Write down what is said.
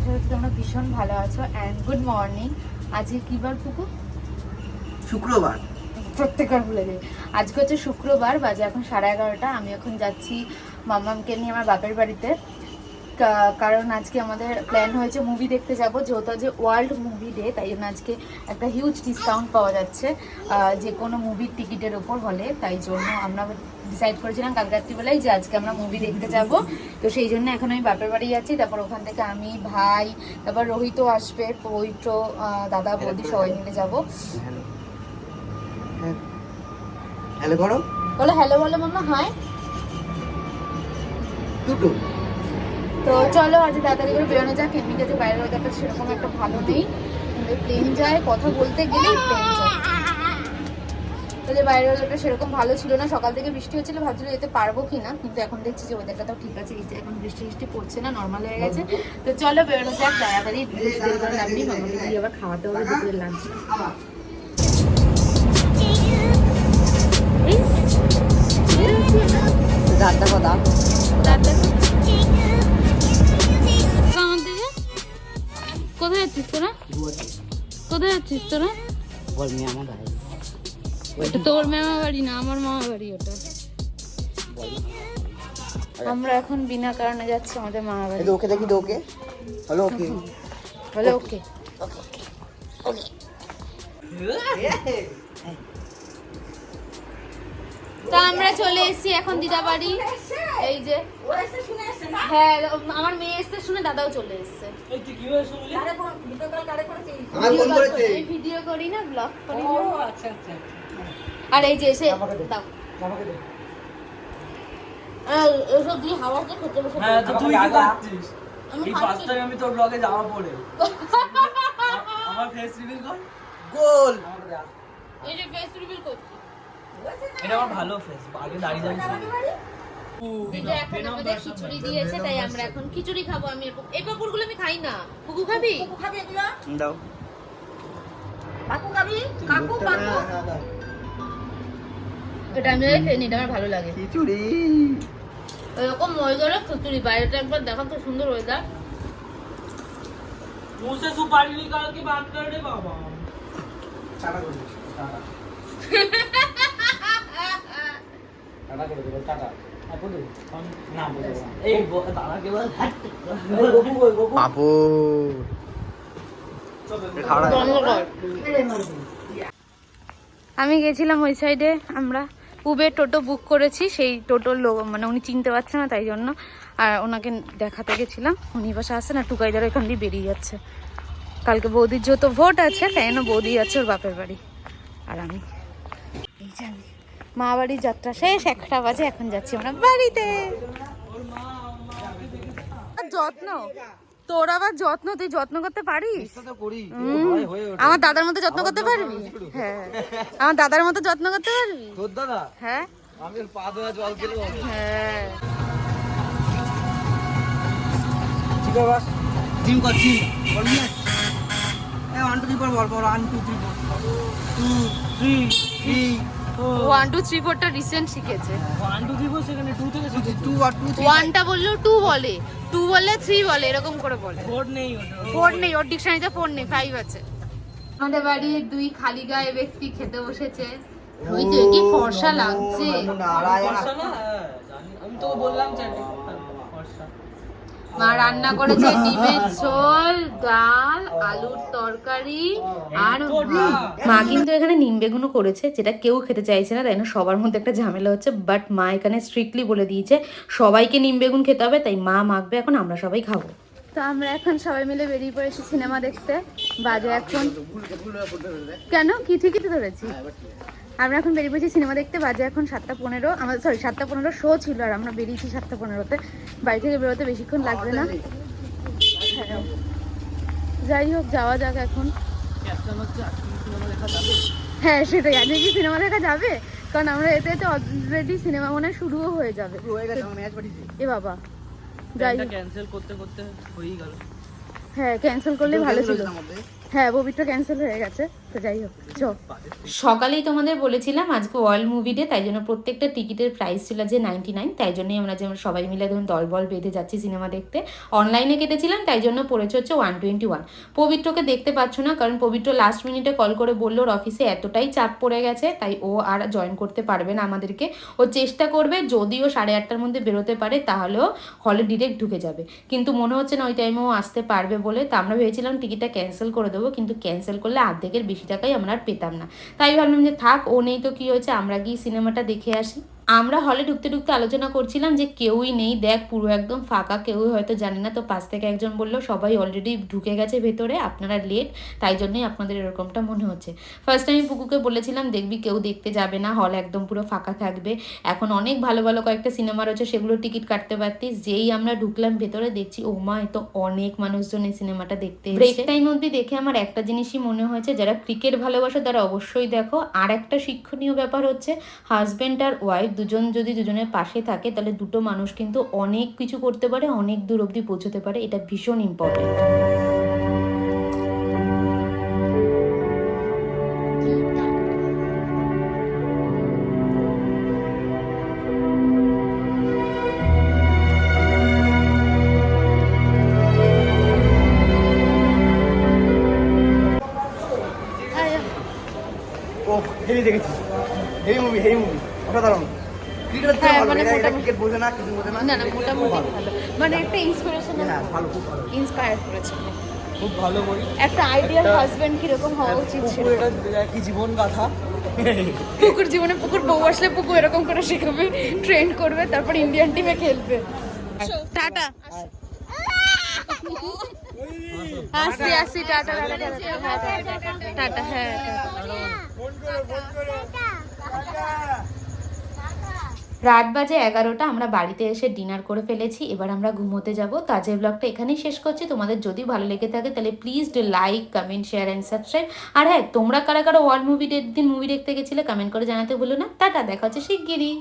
আশা করছি তোমরা ভীষণ ভালো আছো অ্যান্ড গুড মর্নিং আজকে কি বার পুকু শুক্রবার। প্রত্যেকবার ভুলে যাই। আজকে হচ্ছে শুক্রবার বাজে এখন সাড়ে এগারোটা। আমি এখন যাচ্ছি মামামকে নিয়ে আমার বাপের বাড়িতে। কারণ আজকে আমাদের প্ল্যান হয়েছে মুভি দেখতে যাব যেহেতু আজ ওয়ার্ল্ড মুভি ডে তাই জন্য আজকে একটা হিউজ ডিসকাউন্ট পাওয়া যাচ্ছে যে কোনো মুভির টিকিটের ওপর হলে। তাই জন্য আমরা ডিসাইড করেছিলাম কাল রাত্রিবেলায় যে আজকে আমরা মুভি দেখতে যাব। তো সেই জন্য এখন আমি বাপের বাড়ি যাচ্ছি। তারপর ওখান থেকে আমি ভাই তারপর রোহিতও আসবে পবিত্র দাদা বৌদি সবাই মিলে যাব। হ্যালো। করো বলো। হ্যালো বলো মামা হাই দুটো। তো চলো আজ তাড়াতাড়ি করে বেরোনো যাক। এমনিতে যে বাইরের ওয়েদারটা সেরকম একটা ভালো নেই। প্লেন যায় কথা বলতে গেলেই প্লেন যায়। তো যে বাইরের ওয়েদারটা সেরকম ভালো ছিল না সকাল থেকে বৃষ্টি হচ্ছিল ভাবছিল যেতে পারব কি না কিন্তু এখন দেখছি যে ওয়েদারটা ঠিক আছে এখন বৃষ্টি বৃষ্টি পড়ছে না নর্মাল হয়ে গেছে। তো চলো বেরোনো যাক তাড়াতাড়ি নেই মামাকে দিয়ে আবার খাওয়াতে হবে দুপুরের লাঞ্চ দাদা কথা কোথায় যাচ্ছিস তোরা? কোথায় যাচ্ছিস তোরা? বল আমার ভাই ওটা তোর মামা বাড়ি না আমার মামা বাড়ি ওটা। আমরা এখন বিনা কারণে যাচ্ছি আমাদের মামা বাড়ি। ওকে দেখি তো ওকে। Hello okay. বলে ওকে। তো আমরা চলে এসেছি এখন দিদা বাড়ি। এই যে হ্যাঁ আমার মেয়ে এসছে শুনে দাদাও চলে এসছে। আমার ফোন করেছে ভিডিও করি না ব্লগ করি না। আর এই যে এসে দাও। আর এসব দিয়ে হাওয়াতে খেতে বসে। হ্যাঁ তো তুই কি করছিস আমি এই খাচ্ছি। ফার্স্ট টাইম আমি তোর ব্লগে যাওয়া পড়ে আমার ফেস রিভিল কর। গোল। আমাকে এই যে ফেস রিভিল করছি। এটা আমার ভালো ফেস আগে দাঁড়িয়ে দাঁড়িয়ে দিদা এখন আমাদের খিচুড়ি দিয়েছে তাই আমরা এখন খিচুড়ি খাব আমি এই পাপড়গুলো আমি খাই না। পুকু খাবি? দাও। এটা আমি খাইনি এটা আমার ভালো লাগে। খিচুড়ি। এরকম ওয়েদারে খিচুড়ি বাইরেটা একবার দেখা তো সুন্দর ওয়েদার মুসে আমি গেছিলাম ওই সাইডে আমরা। উবের টোটো বুক করেছি, সেই টোটোর লোক মানে উনি চিনতে পারছে না তাই জন্য। আর ওনাকে দেখাতে গেছিলাম, উনি বাসা আসছে না টুকাইদার এখান দিয়ে বেরিয়ে যাচ্ছে। কালকে বৌদির যেহেতু ভোট আছে, তাই জন্য বৌদি যাচ্ছে ওর বাপের বাড়ি, আর আমি। আমি। মা বাড়ির যাত্রা শেষ, একটা বাজে, এখন যাচ্ছি আমরা বাড়িতে। যত্ন? তোর আবার যত্ন তুই যত্ন করতে পারিস? আমার দাদার মতো যত্ন করতে পারবি? হ্যাঁ। আমার দাদার মতো যত্ন করতে পারবি? তোর দাদা? হ্যাঁ। আমি পা ধোয়া জল খেলে হ্যাঁ। ঠিক আছে বাস। জিম করছি বল নিয়ে এ one two three four ball ball one two three four two three three one two three ফোরটা রিসেন্ট শিখেছে। ওয়ান টু দিব সেখানে টু থেকে শিখেছি। টু আর টু ওয়ানটা বললেও টু বলে। টু বলে থ্রি বলে এরকম করে বলে। ফোর নেই ফোর নেই ওর ডিকশনারিতে ফোর নেই ফাইভ আছে। আমাদের বাড়ির দুই খালি গায়ে ব্যক্তি খেতে বসেছে। ওই তো কি ফর্সা লাগছে। নারায়ণ। ফর্সা না? হ্যাঁ, আমি তো বললাম যে ফর্সা। মা রান্না করেছে ডিমের ঝোল ডাল আলুর তরকারি আর। মা কিন্তু এখানে নিম বেগুনও করেছে যেটা কেউ খেতে চাইছে না তাই না? সবার মধ্যে একটা ঝামেলা হচ্ছে বাট মা এখানে স্ট্রিক্টলি বলে দিয়েছে সবাইকে নিম বেগুন খেতে হবে তাই মা মাখবে এখন আমরা সবাই খাব। তো আমরা এখন সবাই মিলে বেরিয়ে পড়েছি সিনেমা দেখতে বাজে এখন। কেন? কি ঠিকই তো ধরেছি। আমরা এখন বেরিয়ে পড়েছি সিনেমা দেখতে বাজে এখন সাতটা পনেরো। আমাদের সরি সাতটা পনেরো শো ছিল আর আমরা বেরিয়েছি সাতটা পনেরোতে। বাড়ি থেকে বেরোতে বেশিক্ষণ লাগবে না। হ্যাঁ। যাই হোক যাওয়া যাক এখন। হ্যাঁ সেটাই। আজকে কি সিনেমা দেখা যাবে? কারণ আমরা এতে এতে অলরেডি সিনেমা মনে হয় শুরুও হয়ে যাবে। হয়ে এ বাবা। যাই হোক। ক্যান্সেল করতে করতে হয়েই গেল। হ্যাঁ ক্যান্সেল করলে ভালো ছিল। হ্যাঁ ববিটা ক্যান্সেল হয়ে গেছে। যাই হোক সকালেই তোমাদের বলেছিলাম আজকে ওয়ার্ল্ড মুভি ডে, তাই জন্য প্রত্যেকটা টিকিটের প্রাইস ছিল যে নাইনটি নাইন, তাই জন্যই আমরা যেমন সবাই মিলে ধরুন দলবল বেঁধে যাচ্ছি সিনেমা দেখতে। অনলাইনে কেটেছিলাম, তাই জন্য পড়েছে হচ্ছে ওয়ান টোয়েন্টি ওয়ান। পবিত্রকে দেখতে পাচ্ছ না, কারণ পবিত্র লাস্ট মিনিটে কল করে বলল, ওর অফিসে এতটাই চাপ পড়ে গেছে, তাই ও আর জয়েন করতে পারবে না আমাদেরকে। ও চেষ্টা করবে, যদিও সাড়ে আটটার মধ্যে বেরোতে পারে, তাহলেও হলে ডিরেক্ট ঢুকে যাবে। কিন্তু মনে হচ্ছে না ওই টাইমে ও আসতে পারবে বলে, তা আমরা ভেবেছিলাম টিকিটটা ক্যান্সেল করে দেবো, কিন্তু ক্যান্সেল করলে আর্ধেকের বেশি টাকাই আমরা আর পেতাম না। তাই ভাবলাম যে থাক, ও নেই তো কী হয়েছে? আমরা গিয়ে সিনেমাটা দেখে আসি। আমরা হলে ঢুকতে ঢুকতে আলোচনা করছিলাম যে কেউই নেই, দেখ পুরো একদম ফাঁকা, কেউই হয়তো জানে না। তো পাশ থেকে একজন বলল, সবাই অলরেডি ঢুকে গেছে ভেতরে, আপনারা লেট তাই জন্যই আপনাদের এরকমটা মনে হচ্ছে। ফার্স্ট আমি পুকুকে বলেছিলাম, দেখবি কেউ দেখতে যাবে না হল একদম পুরো ফাঁকা থাকবে। এখন অনেক ভালো ভালো কয়েকটা সিনেমা রয়েছে, সেগুলো টিকিট কাটতে পারতিস। যেই আমরা ঢুকলাম ভেতরে দেখছি, ও মা তো অনেক মানুষজন এই সিনেমাটা দেখতে ব্রেক টাইম অবধি দেখে আমার একটা জিনিসই মনে হয়েছে, যারা ক্রিকেট ভালোবাসে তারা অবশ্যই দেখো। আর একটা শিক্ষণীয় ব্যাপার হচ্ছে হাজব্যান্ড আর ওয়াইফ দুজন যদি দুজনের পাশে থাকে, তাহলে দুটো মানুষ কিন্তু অনেক কিছু করতে পারে, অনেক দূর অবধি পৌঁছতে পারে। এটা ভীষণ ইম্পর্টেন্ট ও হেভি দেখেছি হেভি মুভি হেভি মুভি অসাধারণ। হ্যাঁ, মানে মোটামুটি- বোঝে না কিছু বোঝে না না না মোটামুটি ভালো। মানে একটা ইন্সপিরেশন হ্যাঁ ভালো ইন্সপায়ার করেছে। খুব ভালো বই একটা আইডিয়াল হাজবেন্ড কীরকম হওয়া উচিত ছিল পুকুর কি জীবন গাথা। পুকুর জীবনে পুকুর বউ আসলে পুকুর এরকম করে শেখাবে ট্রেন্ড করবে তারপর ইন্ডিয়ান টিমে খেলবে। টাটা। আসি আসি টাটা টাটা টাটা টাটা হ্যাঁ রাত বাজে এগারোটা, আমরা বাড়িতে এসে ডিনার করে ফেলেছি। এবার আমরা ঘুমোতে যাব। তো ব্লগটা এখানেই শেষ করছি। তোমাদের যদি ভালো লেগে থাকে, তাহলে please like comment share and subscribe আর হ্যাঁ তোমরা কারা কারও ওয়ার্ল্ড মুভি দিন মুভি দেখতে গেছিলে কমেন্ট করে জানাতে ভুলো না। টাটা, দেখা হচ্ছে শিগগিরই।